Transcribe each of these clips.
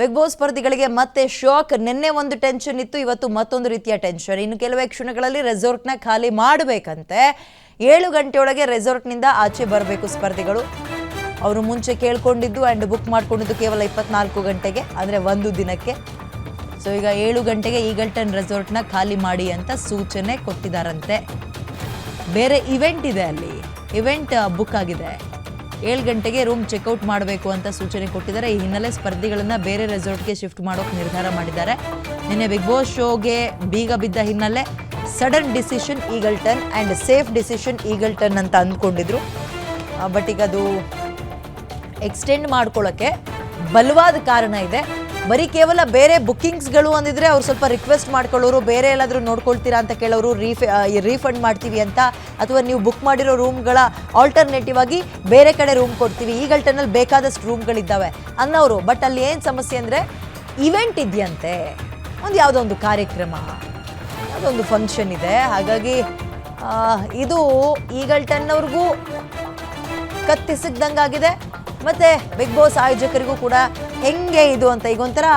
Big boss ಸ್ಪರ್ಧಿಗಳಿಗೆ ಮತ್ತೆ shock. ನಿನ್ನೆ ಒಂದು ಟೆನ್ಷನ್ ಇತ್ತು, ಇವತ್ತು ಮತ್ತೊಂದು ರೀತಿಯ ಟೆನ್ಷನ್ ಇನ್ನು ಕೆಲವೇ ಕ್ಷಣಗಳಲ್ಲಿ ರೆಸಾರ್ಟ್ನ ಖಾಲಿ ಮಾಡಬೇಕಂತೆ. ಏಳು ಗಂಟೆಯೊಳಗೆ ರೆಸಾರ್ಟ್ನಿಂದ ಆಚೆ ಬರಬೇಕು ಸ್ಪರ್ಧಿಗಳು. ಅವರು ಮುಂಚೆ ಕೇಳ್ಕೊಂಡಿದ್ದು ಆ್ಯಂಡ್ ಬುಕ್ ಮಾಡ್ಕೊಂಡಿದ್ದು ಕೇವಲ ಇಪ್ಪತ್ನಾಲ್ಕು ಗಂಟೆಗೆ, ಅಂದರೆ ಒಂದು ದಿನಕ್ಕೆ. ಸೊ ಈಗ ಏಳು ಗಂಟೆಗೆ ಈಗಲ್ಟನ್ ರೆಸಾರ್ಟ್ನ ಖಾಲಿ ಮಾಡಿ ಅಂತ ಸೂಚನೆ ಕೊಟ್ಟಿದ್ದಾರಂತೆ ಬೇರೆ ಇವೆಂಟ್ ಇದೆ ಅಲ್ಲಿ. ಇವೆಂಟ್ ಬುಕ್ ಆಗಿದೆ. ಏಳು ಗಂಟೆಗೆ ರೂಮ್ ಚೆಕ್ಔಟ್ ಮಾಡಬೇಕು ಅಂತ ಸೂಚನೆ ಕೊಟ್ಟಿದ್ದಾರೆ. ಈ ಹಿನ್ನೆಲೆ ಸ್ಪರ್ಧಿಗಳನ್ನ ಬೇರೆ ರೆಸಾರ್ಟ್ಗೆ ಶಿಫ್ಟ್ ಮಾಡೋಕೆ ನಿರ್ಧಾರ ಮಾಡಿದ್ದಾರೆ. ನಿನ್ನೆ ಬಿಗ್ ಬಾಸ್ ಶೋಗೆ ಬೀಗ ಬಿದ್ದ ಹಿನ್ನೆಲೆ sudden decision eagle turn and safe decision eagle turn ಅಂತ ಅಂದ್ಕೊಂಡಿದ್ರು. ಬಟ್ ಈಗ ಅದು ಎಕ್ಸ್ಟೆಂಡ್ ಮಾಡ್ಕೊಳ್ಳೋಕ್ಕೆ ಬಲವಾದ ಕಾರಣ ಇದೆ. ಬರೀ ಕೇವಲ ಬೇರೆ ಬುಕ್ಕಿಂಗ್ಸ್ಗಳು ಅಂದಿದ್ರೆ ಅವ್ರು ಸ್ವಲ್ಪ ರಿಕ್ವೆಸ್ಟ್ ಮಾಡ್ಕೊಳ್ಳೋರು, ಬೇರೆ ಎಲ್ಲಾದರೂ ನೋಡ್ಕೊಳ್ತೀರಾ ಅಂತ ಕೇಳೋರು ರೀಫೆ ರೀಫಂಡ್ ಮಾಡ್ತೀವಿ ಅಂತ, ಅಥವಾ ನೀವು ಬುಕ್ ಮಾಡಿರೋ ರೂಮ್ಗಳ ಆಲ್ಟರ್ನೇಟಿವ್ ಆಗಿ ಬೇರೆ ಕಡೆ ರೂಮ್ ಕೊಡ್ತೀವಿ. ಈಗಲ್ಟನಲ್ಲಿ ಬೇಕಾದಷ್ಟು ರೂಮ್ಗಳಿದ್ದಾವೆ ಅನ್ನೋರು. ಬಟ್ ಅಲ್ಲಿ ಏನು ಸಮಸ್ಯೆ ಅಂದರೆ ಇವೆಂಟ್ ಇದೆಯಂತೆ. ಒಂದು ಯಾವುದೋ ಒಂದು ಕಾರ್ಯಕ್ರಮ, ಯಾವುದೊಂದು ಫಂಕ್ಷನ್ ಇದೆ. ಹಾಗಾಗಿ ಇದು ಈಗಲ್ಟನ್ನವ್ರಿಗೂ ಕತ್ತಿಸಿದಂಗಾಗಿದೆ ಮತ್ತೆ ಬಿಗ್ ಬಾಸ್ ಆಯೋಜಕರಿಗೂ ಕೂಡ ಹೆಂಗೆ ಇದು ಅಂತ ಈಗ ಒಂಥರ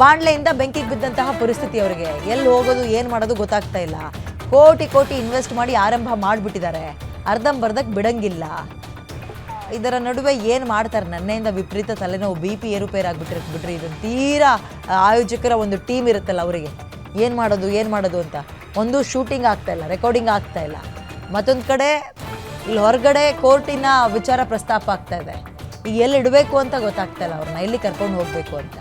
ಬಾಣ್ಲೆಯಿಂದ ಬೆಂಕಿಗೆ ಬಿದ್ದಂತಹ ಪರಿಸ್ಥಿತಿ ಅವರಿಗೆ. ಎಲ್ಲಿ ಹೋಗೋದು, ಏನು ಮಾಡೋದು ಗೊತ್ತಾಗ್ತಾ ಇಲ್ಲ. ಕೋಟಿ ಕೋಟಿ ಇನ್ವೆಸ್ಟ್ ಮಾಡಿ ಆರಂಭ ಮಾಡಿಬಿಟ್ಟಿದ್ದಾರೆ. ಅರ್ಧಂಬರ್ಧಕ್ಕೆ ಬಿಡಂಗಿಲ್ಲ. ಇದರ ನಡುವೆ ಏನು ಮಾಡ್ತಾರೆ? ನನ್ನೆಯಿಂದ ವಿಪರೀತ ತಲೆನೋವು, ಬಿ ಪಿ ಏರುಪೇರು ಆಗ್ಬಿಟ್ಟಿರುತ್ತೆ ಬಿಡ್ರಿ. ಇದು ತೀರಾ ಆಯೋಜಕರ ಒಂದು ಟೀಮ್ ಇರುತ್ತಲ್ಲ ಅವರಿಗೆ. ಏನು ಮಾಡೋದು ಏನು ಮಾಡೋದು ಅಂತ. ಒಂದು ಶೂಟಿಂಗ್ ಆಗ್ತಾ ಇಲ್ಲ, ರೆಕಾರ್ಡಿಂಗ್ ಆಗ್ತಾ ಇಲ್ಲ. ಮತ್ತೊಂದು ಕಡೆ ಇಲ್ಲಿ ಹೊರಗಡೆ ಕೋರ್ಟಿನ ವಿಚಾರ ಪ್ರಸ್ತಾಪ ಆಗ್ತಾ ಇದೆ. ಈಗ ಎಲ್ಲಿ ಇಡಬೇಕು ಅಂತ ಗೊತ್ತಾಗ್ತಾ ಇಲ್ಲ ಅವ್ರನ್ನ, ಎಲ್ಲಿ ಕರ್ಕೊಂಡು ಹೋಗಬೇಕು ಅಂತ.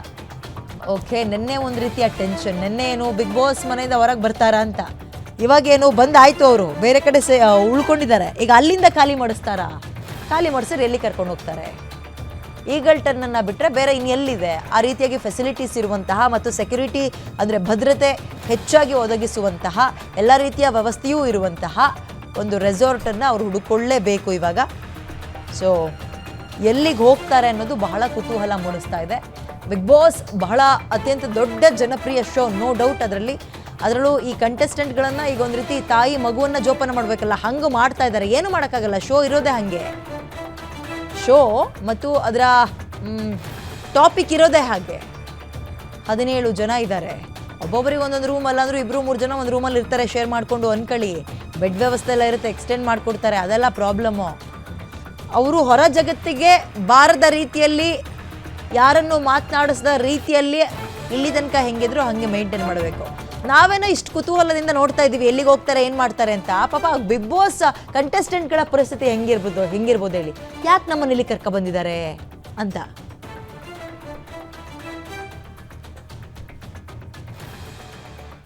ಓಕೆ ನಿನ್ನೆ ಒಂದು ರೀತಿಯ ಟೆನ್ಷನ್ ನಿನ್ನೆ ಏನು ಬಿಗ್ ಬಾಸ್ ಮನೆಯಿಂದ ಹೊರಗೆ ಬರ್ತಾರಾ ಅಂತ. ಇವಾಗೇನು ಬಂದಾಯ್ತು ಅವರು, ಬೇರೆ ಕಡೆ ಸೇ ಉಳ್ಕೊಂಡಿದ್ದಾರೆ. ಈಗ ಅಲ್ಲಿಂದ ಖಾಲಿ ಮಾಡಿಸ್ತಾರಾ? ಖಾಲಿ ಮಾಡಿಸಿದ್ರೆ ಎಲ್ಲಿ ಕರ್ಕೊಂಡು ಹೋಗ್ತಾರೆ? ಈಗಲ್ಟನ್ನನ್ನು ಬಿಟ್ಟರೆ ಬೇರೆ ಇನ್ನೆಲ್ಲಿದೆ ಆ ರೀತಿಯಾಗಿ ಫೆಸಿಲಿಟೀಸ್ ಇರುವಂತಹ ಮತ್ತು ಸೆಕ್ಯುರಿಟಿ ಅಂದರೆ ಭದ್ರತೆ ಹೆಚ್ಚಾಗಿ ಒದಗಿಸುವಂತಹ, ಎಲ್ಲ ರೀತಿಯ ವ್ಯವಸ್ಥೆಯೂ ಇರುವಂತಹ ಒಂದು ರೆಸಾರ್ಟನ್ನು ಅವರು ಹುಡುಕೊಳ್ಳೇಬೇಕು ಇವಾಗ. ಸೊ ಎಲ್ಲಿಗೆ ಹೋಗ್ತಾರೆ ಅನ್ನೋದು ಬಹಳ ಕುತೂಹಲ ಮೂಡಿಸ್ತಾ ಇದೆ. ಬಿಗ್ ಬಾಸ್ ಬಹಳ ಅತ್ಯಂತ ದೊಡ್ಡ ಜನಪ್ರಿಯ ಶೋ ನೋ ಡೌಟ್ ಅದರಲ್ಲಿ. ಅದರಲ್ಲೂ ಈ ಕಂಟೆಸ್ಟೆಂಟ್ಗಳನ್ನು ಈಗ ಒಂದು ರೀತಿ ತಾಯಿ ಮಗುವನ್ನು ಜೋಪಾನ ಮಾಡಬೇಕಲ್ಲ, ಹಂಗೆ ಮಾಡ್ತಾ ಇದ್ದಾರೆ ಏನು ಮಾಡೋಕ್ಕಾಗಲ್ಲ ಶೋ ಇರೋದೇ ಹಾಗೆ. ಶೋ ಮತ್ತು ಅದರ ಟಾಪಿಕ್ ಇರೋದೇ ಹಾಗೆ. ಹದಿನೇಳು ಜನ ಇದ್ದಾರೆ ಒಬ್ಬೊಬ್ಬರಿಗೆ ಒಂದೊಂದು ರೂಮ್ ಅಲ್ಲಾಂದ್ರೂ ಇಬ್ರು, ಮೂರು ಜನ ಒಂದು ರೂಮಲ್ಲಿ ಇರ್ತಾರೆ ಶೇರ್ ಮಾಡಿಕೊಂಡು ಅನ್ಕೊಳ್ಳಿ. ಬೆಡ್ ವ್ಯವಸ್ಥೆ ಎಲ್ಲ ಇರುತ್ತೆ ಎಕ್ಸ್ಟೆಂಡ್ ಮಾಡ್ಕೊಡ್ತಾರೆ, ಅದೆಲ್ಲ ಪ್ರಾಬ್ಲಮ್ಮು ಅವರು ಹೊರ ಜಗತ್ತಿಗೆ ಬಾರದ ರೀತಿಯಲ್ಲಿ, ಯಾರನ್ನು ಮಾತನಾಡಿಸದ ರೀತಿಯಲ್ಲಿ ಇಲ್ಲಿ ತನಕ ಹೆಂಗಿದ್ರು ಹಾಗೆ ಮೇಂಟೈನ್ ಮಾಡಬೇಕು. ನಾವೇನೋ ಇಷ್ಟು ಕುತೂಹಲದಿಂದ ನೋಡ್ತಾ ಇದ್ದೀವಿ, ಎಲ್ಲಿಗೆ ಹೋಗ್ತಾರೆ, ಏನು ಮಾಡ್ತಾರೆ ಅಂತ. ಪಾಪ ಬಿಗ್ ಬಾಸ್ ಕಂಟೆಸ್ಟೆಂಟ್ಗಳ ಪರಿಸ್ಥಿತಿ ಹೆಂಗಿರ್ಬೋದು ಹೆಂಗಿರ್ಬೋದು ಹೇಳಿ. ಯಾಕೆ ನಮ್ಮನ್ನ ಇಲ್ಲಿ ಕರ್ಕ ಬಂದಿದ್ದಾರೆ ಅಂತ.